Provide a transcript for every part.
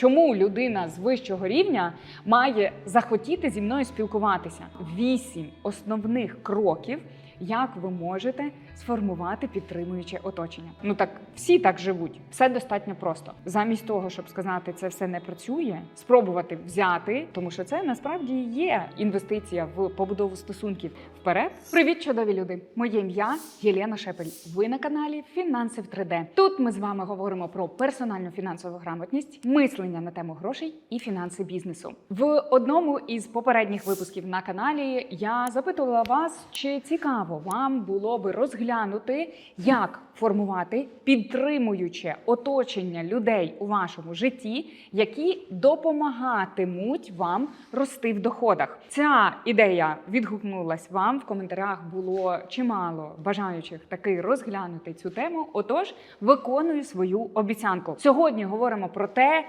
Чому людина з вищого рівня має захотіти зі мною спілкуватися? Вісім основних кроків, як ви можете сформувати підтримуюче оточення. Ну так всі так живуть. Все достатньо просто. Замість того, щоб сказати, це все не працює, спробувати взяти, тому що це насправді є інвестиція в побудову стосунків вперед. Привіт, чудові люди! Моє ім'я Єлена Шепель. Ви на каналі Фінанси в 3D. Тут ми з вами говоримо про персональну фінансову грамотність, мислення на тему грошей і фінанси бізнесу. В одному із попередніх випусків на каналі я запитувала вас, чи цікаво вам було би розглянути, як формувати підтримуюче оточення людей у вашому житті, які допомагатимуть вам рости в доходах. Ця ідея відгукнулась вам. В коментарях було чимало бажаючих таки розглянути цю тему. Отож, виконую свою обіцянку. Сьогодні говоримо про те,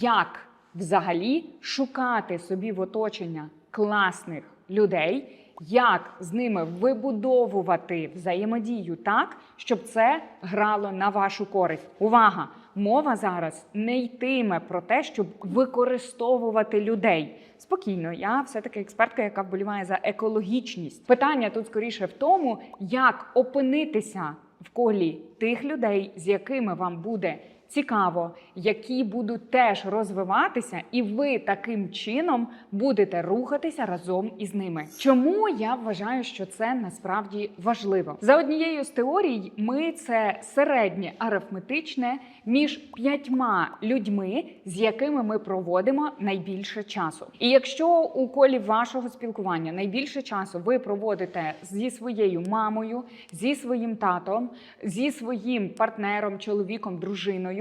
як взагалі шукати собі в оточення класних людей. Як з ними вибудовувати взаємодію так, щоб це грало на вашу користь? Увага! Мова зараз не йтиме про те, щоб використовувати людей. Спокійно, я все-таки експертка, яка вболіває за екологічність. Питання тут скоріше в тому, як опинитися в колі тих людей, з якими вам буде цікаво, які будуть теж розвиватися, і ви таким чином будете рухатися разом із ними. Чому я вважаю, що це насправді важливо? За однією з теорій, ми це середнє арифметичне між п'ятьма людьми, з якими ми проводимо найбільше часу. І якщо у колі вашого спілкування найбільше часу ви проводите зі своєю мамою, зі своїм татом, зі своїм партнером, чоловіком, дружиною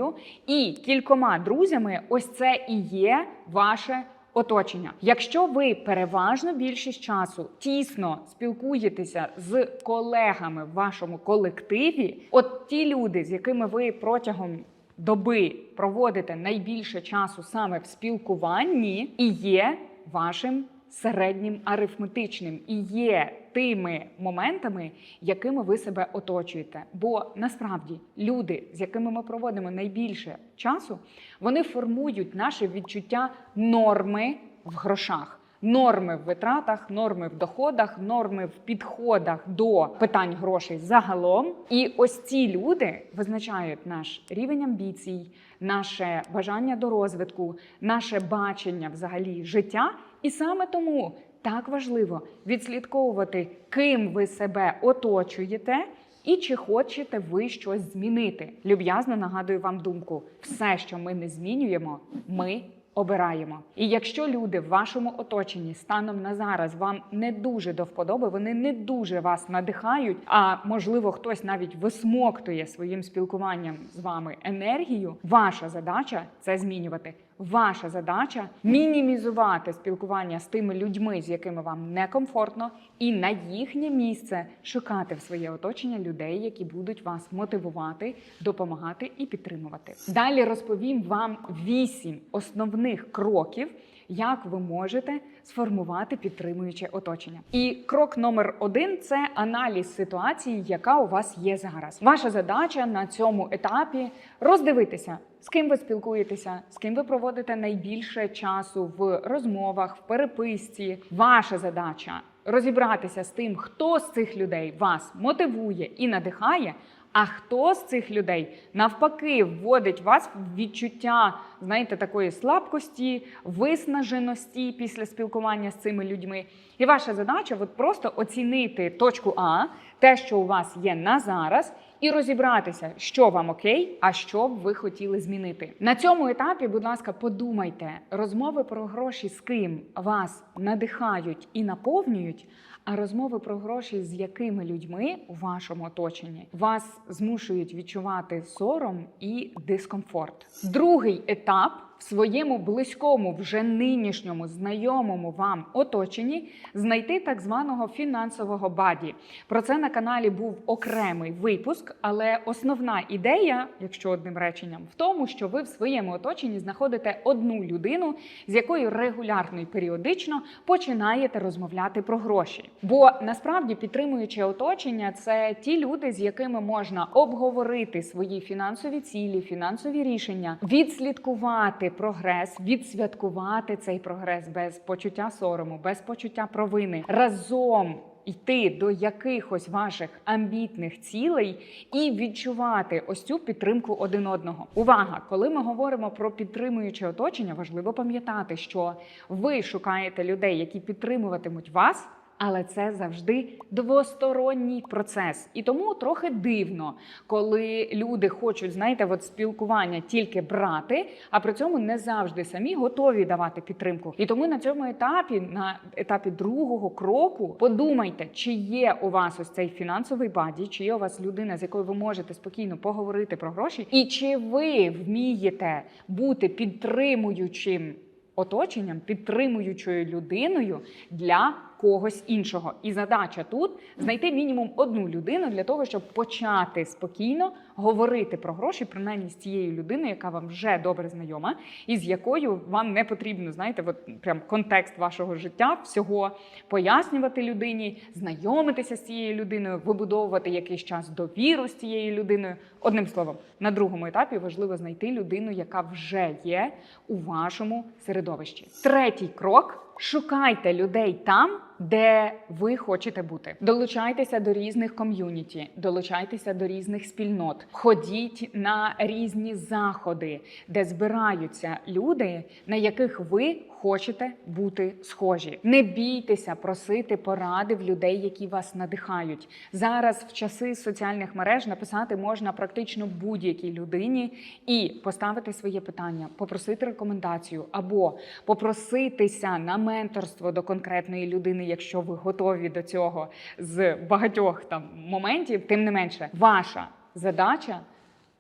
і кількома друзями, ось це і є ваше. Оточення, якщо ви переважно більшість часу тісно спілкуєтеся з колегами в вашому колективі, от ті люди, з якими ви протягом доби проводите найбільше часу саме в спілкуванні, і є вашим середнім арифметичним і є тими моментами, якими ви себе оточуєте. Бо насправді люди, з якими ми проводимо найбільше часу, вони формують наше відчуття норми в грошах. Норми в витратах, норми в доходах, норми в підходах до питань грошей загалом. І ось ці люди визначають наш рівень амбіцій, наше бажання до розвитку, наше бачення взагалі життя. І саме тому так важливо відслідковувати, ким ви себе оточуєте. І чи хочете ви щось змінити? Люб'язно нагадую вам думку: все, що ми не змінюємо, ми обираємо. І якщо люди в вашому оточенні станом на зараз вам не дуже до вподоби, вони не дуже вас надихають, а можливо, хтось навіть висмоктує своїм спілкуванням з вами енергію. Ваша задача це змінювати. Ваша задача мінімізувати спілкування з тими людьми, з якими вам некомфортно, і на їхнє місце шукати в своє оточення людей, які будуть вас мотивувати, допомагати і підтримувати. Далі розповім вам вісім основних кроків. Як ви можете сформувати підтримуюче оточення? І крок номер один це аналіз ситуації, яка у вас є зараз. Ваша задача на цьому етапі роздивитися, з ким ви спілкуєтеся, з ким ви проводите найбільше часу в розмовах, в переписці. Ваша задача розібратися з тим, хто з цих людей вас мотивує і надихає. А хто з цих людей навпаки вводить вас в відчуття, знаєте, такої слабкості, виснаженості після спілкування з цими людьми? І ваша задача от просто оцінити точку А, те, що у вас є на зараз, і розібратися, що вам окей, а що б ви хотіли змінити. На цьому етапі, будь ласка, подумайте, розмови про гроші з ким вас надихають і наповнюють. А розмови про гроші з якими людьми у вашому оточенні вас змушують відчувати сором і дискомфорт. Другий етап в своєму близькому, вже нинішньому знайомому вам оточенні знайти так званого фінансового баді. Про це на каналі був окремий випуск, але основна ідея, якщо одним реченням, в тому, що ви в своєму оточенні знаходите одну людину, з якою регулярно і періодично починаєте розмовляти про гроші. Бо насправді підтримуюче оточення це ті люди, з якими можна обговорити свої фінансові цілі, фінансові рішення, відслідкувати відзначати прогрес, відсвяткувати цей прогрес без почуття сорому, без почуття провини разом. Йти до якихось ваших амбітних цілей і відчувати ось цю підтримку один одного. Увага! Коли ми говоримо про підтримуюче оточення, важливо пам'ятати, що ви шукаєте людей, які підтримуватимуть вас. Але це завжди двосторонній процес, і тому трохи дивно, коли люди хочуть, знаєте, от спілкування тільки брати, а при цьому не завжди самі готові давати підтримку. І тому на цьому етапі, на етапі другого кроку, подумайте, чи є у вас ось цей фінансовий баді, чи є у вас людина, з якою ви можете спокійно поговорити про гроші, і чи ви вмієте бути підтримуючим оточенням, підтримуючою людиною для когось іншого. І задача тут знайти мінімум одну людину для того, щоб почати спокійно говорити про гроші, принаймні з тією людиною, яка вам вже добре знайома, і з якою вам не потрібно, знаєте, от прям контекст вашого життя, всього пояснювати людині, знайомитися з цією людиною, вибудовувати якийсь час довіру з цією людиною. Одним словом, на другому етапі важливо знайти людину, яка вже є у вашому середовищі. Третій крок. Шукайте людей там, де ви хочете бути. Долучайтеся до різних ком'юніті, долучайтеся до різних спільнот, ходіть на різні заходи, де збираються люди, на яких ви хочете бути схожі. Не бійтеся просити поради в людей, які вас надихають. Зараз в часи соціальних мереж написати можна практично будь-якій людині і поставити своє питання, попросити рекомендацію або попроситися на менторство до конкретної людини, якщо ви готові до цього з багатьох там моментів. Тим не менше, ваша задача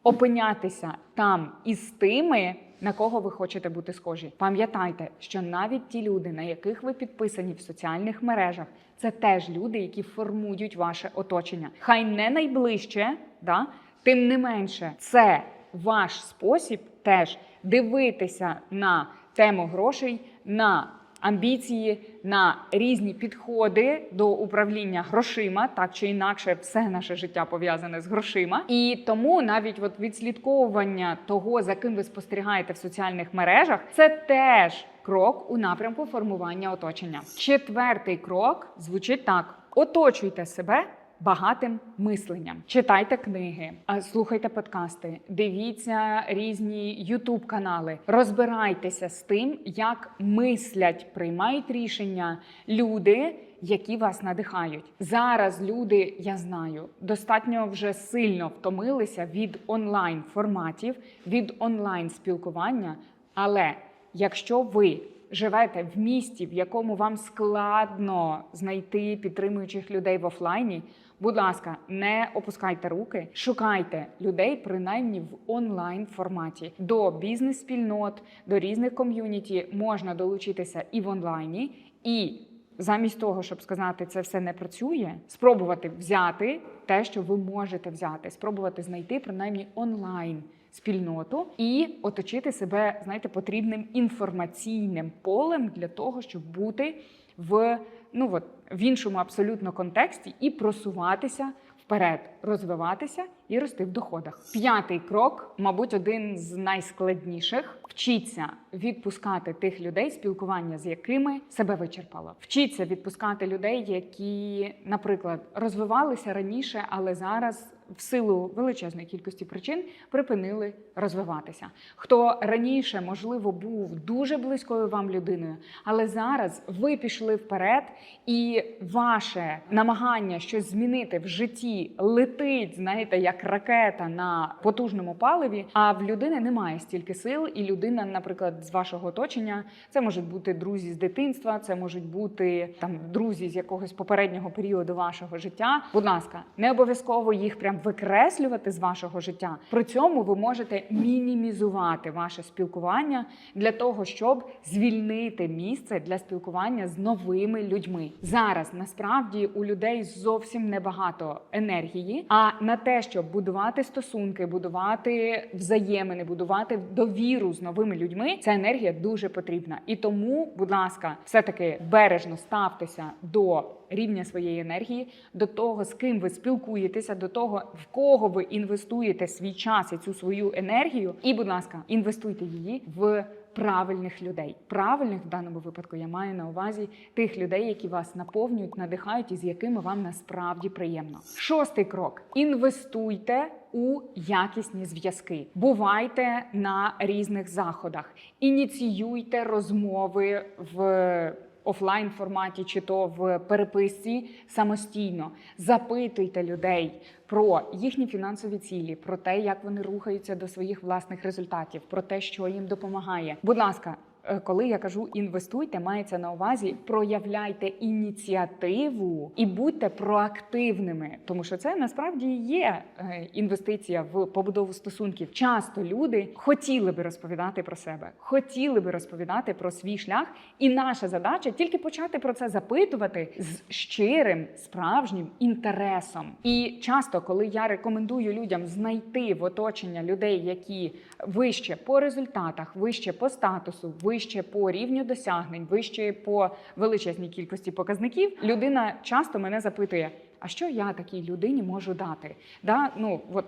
опинятися там із тими. На кого ви хочете бути схожі? Пам'ятайте, що навіть ті люди, на яких ви підписані в соціальних мережах, це теж люди, які формують ваше оточення. Хай не найближче, да? тим не менше, це ваш спосіб теж дивитися на тему грошей, на амбіції, на різні підходи до управління грошима, так чи інакше, все наше життя пов'язане з грошима. І тому навіть от відслідковування того, за ким ви спостерігаєте в соціальних мережах, це теж крок у напрямку формування оточення. Четвертий крок звучить так: оточуйте себе. Багатим мисленням читайте книги, слухайте подкасти, дивіться різні ютуб канали, розбирайтеся з тим, як мислять, приймають рішення люди, які вас надихають. Зараз люди, я знаю, достатньо вже сильно втомилися від онлайн форматів, від онлайн спілкування. Але якщо ви живете в місті, в якому вам складно знайти підтримуючих людей в офлайні. Будь ласка, не опускайте руки, шукайте людей, принаймні в онлайн форматі. До бізнес-спільнот, до різних ком'юніті можна долучитися і в онлайні, і замість того, щоб сказати, це все не працює, спробувати взяти те, що ви можете взяти, спробувати знайти принаймні онлайн спільноту і оточити себе, знаєте, потрібним інформаційним полем для того, щоб бути в ну от в іншому абсолютно контексті і просуватися вперед, розвиватися і рости в доходах. П'ятий крок, мабуть, один з найскладніших: вчіться відпускати тих людей, спілкування з якими себе вичерпало. Вчіться відпускати людей, які, наприклад, розвивалися раніше, але зараз. В силу величезної кількості причин припинили розвиватися. Хто раніше, можливо, був дуже близькою вам людиною, але зараз ви пішли вперед, і ваше намагання щось змінити в житті летить, знаєте, як ракета на потужному паливі. А в людини немає стільки сил, і людина, наприклад, з вашого оточення, це можуть бути друзі з дитинства, це можуть бути там друзі з якогось попереднього періоду вашого життя. Будь ласка, не обов'язково їх прям викреслювати з вашого життя. При цьому ви можете мінімізувати ваше спілкування для того, щоб звільнити місце для спілкування з новими людьми. Зараз насправді у людей зовсім небагато енергії. А на те, щоб будувати стосунки, будувати взаємини, будувати довіру з новими людьми, ця енергія дуже потрібна. І тому, будь ласка, все таки бережно ставтеся до рівня своєї енергії, до того, з ким ви спілкуєтеся, до того, в кого ви інвестуєте свій час і цю свою енергію. І, будь ласка, інвестуйте її в правильних людей. Правильних в даному випадку я маю на увазі тих людей, які вас наповнюють, надихають і з якими вам насправді приємно. Шостий крок: інвестуйте у якісні зв'язки. Бувайте на різних заходах, ініціюйте розмови в. Офлайн форматі чи то в переписці самостійно запитуйте людей про їхні фінансові цілі, про те, як вони рухаються до своїх власних результатів, про те, що їм допомагає. Будь ласка, коли я кажу інвестуйте, мається на увазі проявляйте ініціативу і будьте проактивними, тому що це насправді є е, інвестиція в побудову стосунків. Часто люди хотіли би розповідати про себе, хотіли би розповідати про свій шлях, і наша задача тільки почати про це запитувати з щирим справжнім інтересом. І часто, коли я рекомендую людям знайти в оточення людей, які вище по результатах, вище по статусу, вище по рівню досягнень, вище по величезній кількості показників, людина часто мене запитує. А що я такій людині можу дати? Да? Ну, от,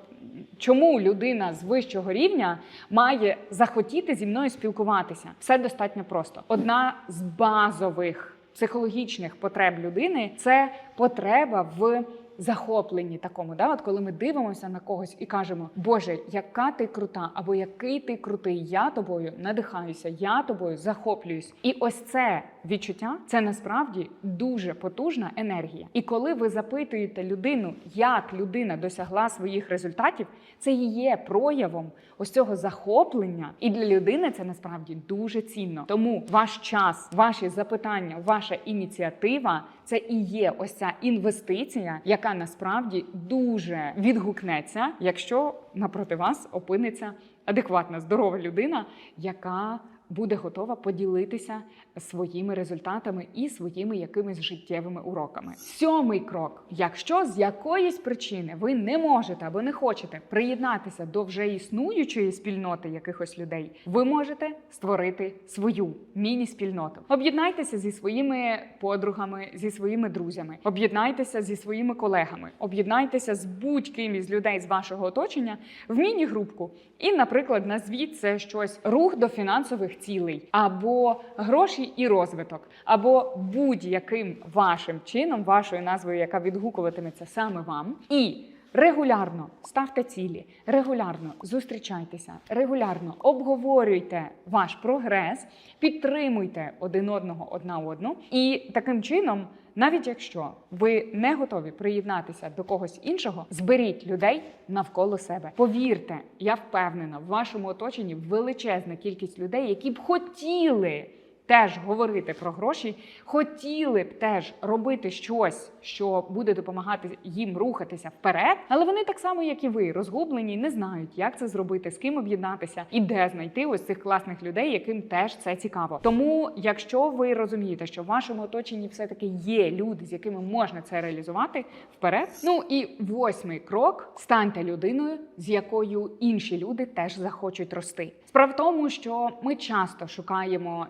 чому людина з вищого рівня має захотіти зі мною спілкуватися? Все достатньо просто. Одна з базових психологічних потреб людини це потреба в захопленні такому. Да? От коли ми дивимося на когось і кажемо, Боже, яка ти крута, або який ти крутий, я тобою надихаюся, я тобою захоплююсь. І ось це відчуття це насправді дуже потужна енергія. І коли ви запитуєте людину, як людина досягла своїх результатів, це і є проявом ось цього захоплення. І для людини це насправді дуже цінно. Тому ваш час, ваші запитання, ваша ініціатива це і є ось ця інвестиція, яка насправді дуже відгукнеться, якщо напроти вас опиниться адекватна, здорова людина, яка буде готова поділитися своїми результатами і своїми якимись життєвими уроками. Сьомий крок: якщо з якоїсь причини ви не можете або не хочете приєднатися до вже існуючої спільноти якихось людей, ви можете створити свою міні-спільноту. Об'єднайтеся зі своїми подругами, зі своїми друзями, об'єднайтеся зі своїми колегами, об'єднайтеся з будь-ким із людей з вашого оточення в міні-групку. І, наприклад, назвіть це щось рух до фінансових цілей, або гроші і розвиток, або будь-яким вашим чином, вашою назвою, яка відгукуватиметься саме вам. І Регулярно ставте цілі, регулярно зустрічайтеся, регулярно обговорюйте ваш прогрес, підтримуйте один одного одна одну. І таким чином, навіть якщо ви не готові приєднатися до когось іншого, зберіть людей навколо себе. Повірте, я впевнена, в вашому оточенні величезна кількість людей, які б хотіли теж говорити про гроші, хотіли б теж робити щось, що буде допомагати їм рухатися вперед, але вони так само, як і ви, розгублені, не знають, як це зробити, з ким об'єднатися і де знайти ось цих класних людей, яким теж це цікаво. Тому, якщо ви розумієте, що в вашому оточенні все таки є люди, з якими можна це реалізувати вперед. Ну і восьмий крок: станьте людиною, з якою інші люди теж захочуть рости. Справа в тому, що ми часто шукаємо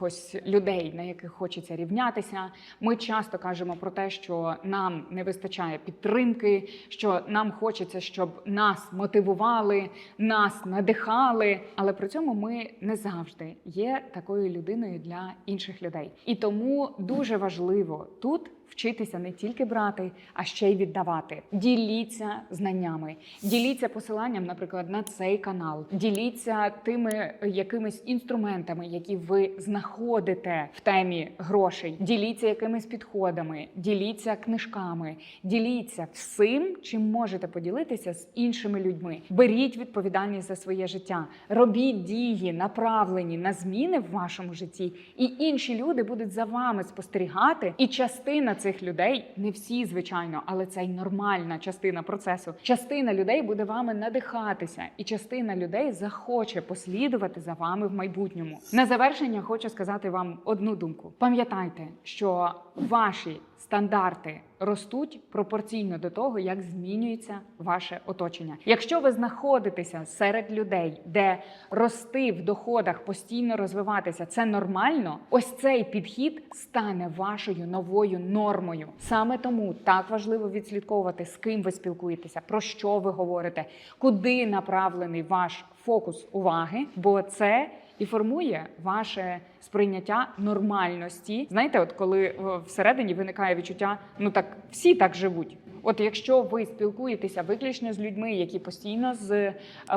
якихось людей, на яких хочеться рівнятися. Ми часто кажемо про те, що нам не вистачає підтримки, що нам хочеться, щоб нас мотивували, нас надихали. Але при цьому ми не завжди є такою людиною для інших людей. І тому дуже важливо тут. Вчитися не тільки брати, а ще й віддавати. Діліться знаннями, діліться посиланням, наприклад, на цей канал. Діліться тими якимись інструментами, які ви знаходите в темі грошей. Діліться якимись підходами, діліться книжками, діліться всім, чим можете поділитися з іншими людьми. Беріть відповідальність за своє життя, робіть дії, направлені на зміни в вашому житті, і інші люди будуть за вами спостерігати. І частина цих людей, не всі, звичайно, але це й нормальна частина процесу. Частина людей буде вами надихатися, і частина людей захоче послідувати за вами в майбутньому. На завершення хочу сказати. вам одну думку. Пам'ятайте, що ваші стандарти ростуть пропорційно до того, як змінюється ваше оточення. Якщо ви знаходитеся серед людей, де рости в доходах, постійно розвиватися, це нормально. Ось цей підхід стане вашою новою нормою. Саме тому так важливо відслідковувати, з ким ви спілкуєтеся, про що ви говорите, куди направлений ваш фокус уваги, бо це і формує ваше сприйняття нормальності. Знаєте, от коли всередині виникає відчуття, ну так всі так живуть. От якщо ви спілкуєтеся виключно з людьми, які постійно з е,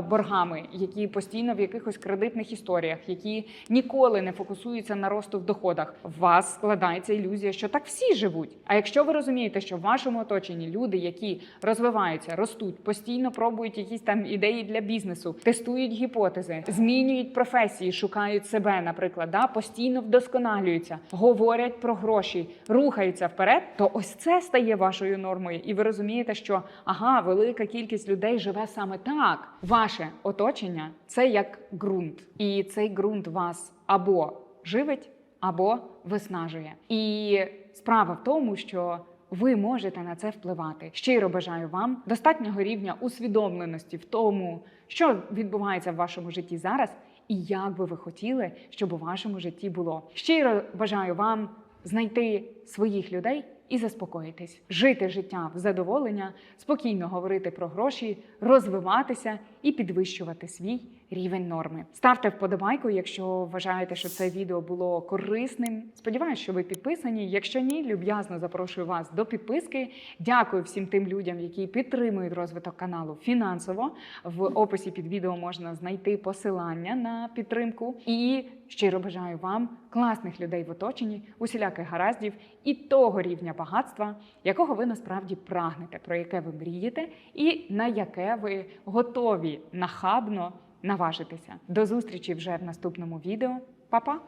боргами, які постійно в якихось кредитних історіях, які ніколи не фокусуються на росту в доходах, у вас складається ілюзія, що так всі живуть. А якщо ви розумієте, що в вашому оточенні люди, які розвиваються, ростуть, постійно пробують якісь там ідеї для бізнесу, тестують гіпотези, змінюють професії, шукають себе, наприклад, да, постійно вдосконалюються, говорять про гроші, рухаються вперед, то ось це стає вашою нормою. І ви розумієте, що ага, велика кількість людей живе саме так. Ваше оточення це як ґрунт, і цей ґрунт вас або живить, або виснажує. І справа в тому, що ви можете на це впливати. Щиро бажаю вам достатнього рівня усвідомленості в тому, що відбувається в вашому житті зараз, і як би ви хотіли, щоб у вашому житті було. Щиро бажаю вам знайти своїх людей і заспокоїтись, жити життя в задоволення, спокійно говорити про гроші, розвиватися і підвищувати свій рівень норми. Ставте вподобайку, якщо вважаєте, що це відео було корисним. Сподіваюсь, що ви підписані. Якщо ні, люб'язно запрошую вас до підписки. Дякую всім тим людям, які підтримують розвиток каналу фінансово. В описі під відео можна знайти посилання на підтримку. І щиро бажаю вам класних людей в оточенні, усіляких гараздів і того рівня багатства, якого ви насправді прагнете, про яке ви мрієте, і на яке ви готові нахабно наважитися. До зустрічі вже в наступному відео. Па-па!